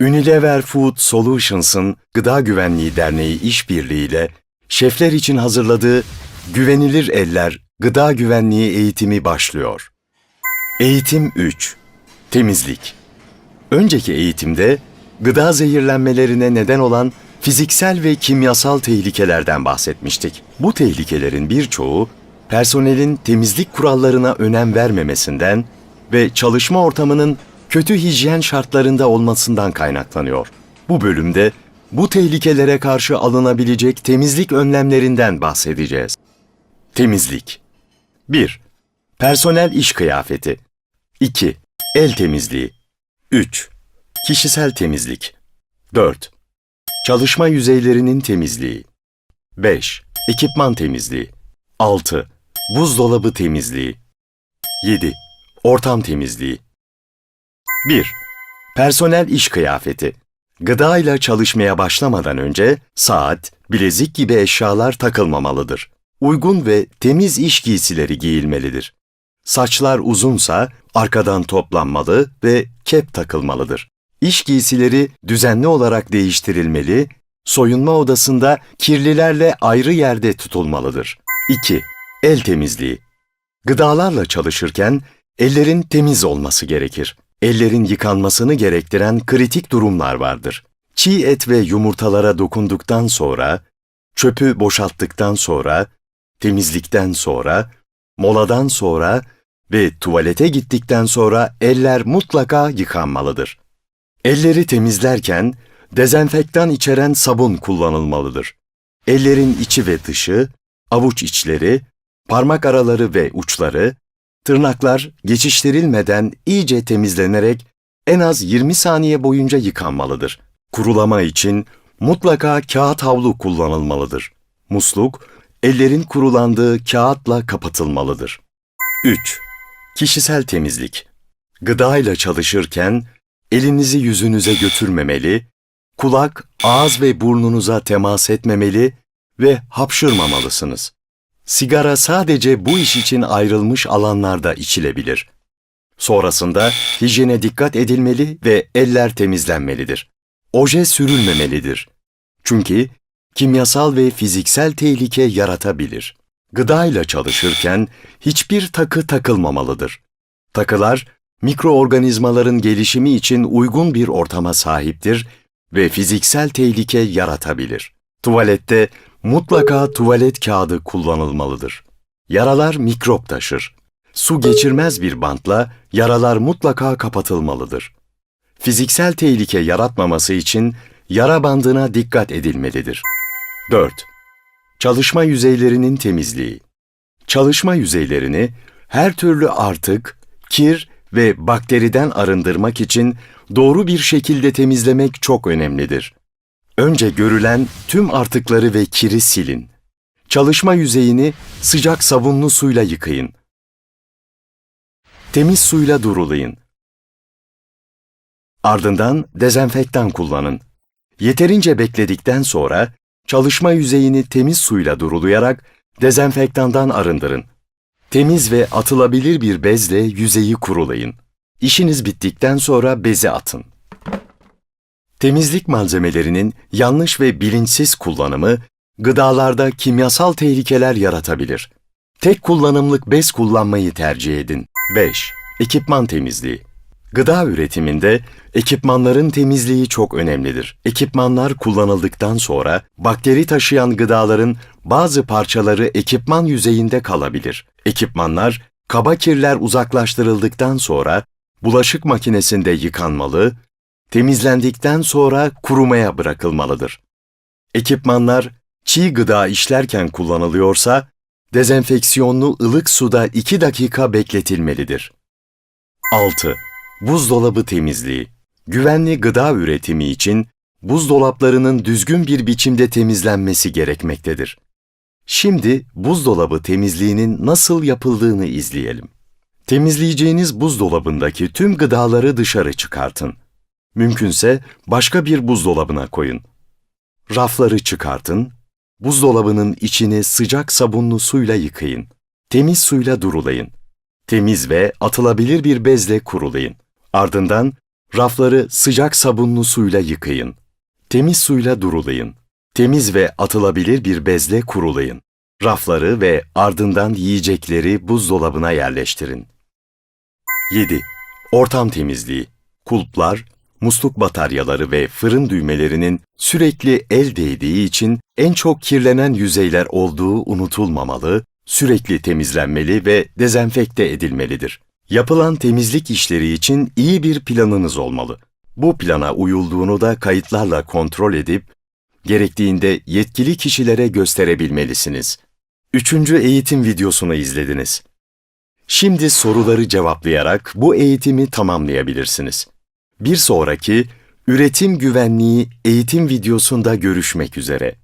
Unilever Food Solutions'ın Gıda Güvenliği Derneği işbirliğiyle şefler için hazırladığı Güvenilir Eller Gıda Güvenliği Eğitimi başlıyor. Eğitim 3 Temizlik Önceki eğitimde gıda zehirlenmelerine neden olan fiziksel ve kimyasal tehlikelerden bahsetmiştik. Bu tehlikelerin birçoğu personelin temizlik kurallarına önem vermemesinden ve çalışma ortamının kötü hijyen şartlarında olmasından kaynaklanıyor. Bu bölümde bu tehlikelere karşı alınabilecek temizlik önlemlerinden bahsedeceğiz. Temizlik 1. Personel iş kıyafeti 2. El temizliği 3. Kişisel temizlik 4. Çalışma yüzeylerinin temizliği 5. Ekipman temizliği 6. Buzdolabı temizliği 7. Ortam temizliği 1. Personel iş kıyafeti Gıda ile çalışmaya başlamadan önce saat, bilezik gibi eşyalar takılmamalıdır. Uygun ve temiz iş giysileri giyilmelidir. Saçlar uzunsa arkadan toplanmalı ve kep takılmalıdır. İş giysileri düzenli olarak değiştirilmeli, soyunma odasında kirlilerle ayrı yerde tutulmalıdır. 2. El temizliği. Gıdalarla çalışırken ellerin temiz olması gerekir. Ellerin yıkanmasını gerektiren kritik durumlar vardır. Çiğ et ve yumurtalara dokunduktan sonra, çöpü boşalttıktan sonra, temizlikten sonra, moladan sonra ve tuvalete gittikten sonra eller mutlaka yıkanmalıdır. Elleri temizlerken dezenfektan içeren sabun kullanılmalıdır. Ellerin içi ve dışı, avuç içleri, parmak araları ve uçları, tırnaklar geçiştirilmeden iyice temizlenerek en az 20 saniye boyunca yıkanmalıdır. Kurulama için mutlaka kağıt havlu kullanılmalıdır. Musluk, ellerin kurulandığı kağıtla kapatılmalıdır. 3. Kişisel temizlik. Gıda ile çalışırken elinizi yüzünüze götürmemeli, kulak, ağız ve burnunuza temas etmemeli ve hapşırmamalısınız. Sigara sadece bu iş için ayrılmış alanlarda içilebilir. Sonrasında hijyene dikkat edilmeli ve eller temizlenmelidir. Oje sürülmemelidir. Çünkü kimyasal ve fiziksel tehlike yaratabilir. Gıdayla çalışırken hiçbir takı takılmamalıdır. Takılar mikroorganizmaların gelişimi için uygun bir ortama sahiptir ve fiziksel tehlike yaratabilir. Tuvalette mutlaka tuvalet kağıdı kullanılmalıdır. Yaralar mikrop taşır. Su geçirmez bir bantla yaralar mutlaka kapatılmalıdır. Fiziksel tehlike yaratmaması için yara bandına dikkat edilmelidir. 4. Çalışma yüzeylerinin temizliği. Çalışma yüzeylerini her türlü artık, kir ve bakteriden arındırmak için doğru bir şekilde temizlemek çok önemlidir. Önce görülen tüm artıkları ve kiri silin. Çalışma yüzeyini sıcak sabunlu suyla yıkayın. Temiz suyla durulayın. Ardından dezenfektan kullanın. Yeterince bekledikten sonra çalışma yüzeyini temiz suyla durulayarak dezenfektandan arındırın. Temiz ve atılabilir bir bezle yüzeyi kurulayın. İşiniz bittikten sonra bezi atın. Temizlik malzemelerinin yanlış ve bilinçsiz kullanımı gıdalarda kimyasal tehlikeler yaratabilir. Tek kullanımlık bez kullanmayı tercih edin. 5. Ekipman temizliği. Gıda üretiminde ekipmanların temizliği çok önemlidir. Ekipmanlar kullanıldıktan sonra bakteri taşıyan gıdaların bazı parçaları ekipman yüzeyinde kalabilir. Ekipmanlar kaba kirler uzaklaştırıldıktan sonra bulaşık makinesinde yıkanmalı, temizlendikten sonra kurumaya bırakılmalıdır. Ekipmanlar çiğ gıda işlerken kullanılıyorsa dezenfeksiyonlu ılık suda 2 dakika bekletilmelidir. 6. Buzdolabı temizliği. Güvenli gıda üretimi için buzdolaplarının düzgün bir biçimde temizlenmesi gerekmektedir. Şimdi buzdolabı temizliğinin nasıl yapıldığını izleyelim. Temizleyeceğiniz buzdolabındaki tüm gıdaları dışarı çıkartın. Mümkünse başka bir buzdolabına koyun. Rafları çıkartın, buzdolabının içini sıcak sabunlu suyla yıkayın. Temiz suyla durulayın. Temiz ve atılabilir bir bezle kurulayın. Ardından Rafları sıcak sabunlu suyla yıkayın. Temiz suyla durulayın. Temiz ve atılabilir bir bezle kurulayın. Rafları ve ardından yiyecekleri buzdolabına yerleştirin. 7. Ortam temizliği. Kulplar, musluk bataryaları ve fırın düğmelerinin sürekli el değdiği için en çok kirlenen yüzeyler olduğu unutulmamalı, sürekli temizlenmeli ve dezenfekte edilmelidir. Yapılan temizlik işleri için iyi bir planınız olmalı. Bu plana uyulduğunu da kayıtlarla kontrol edip, gerektiğinde yetkili kişilere gösterebilmelisiniz. Üçüncü eğitim videosunu izlediniz. Şimdi soruları cevaplayarak bu eğitimi tamamlayabilirsiniz. Bir sonraki üretim güvenliği eğitim videosunda görüşmek üzere.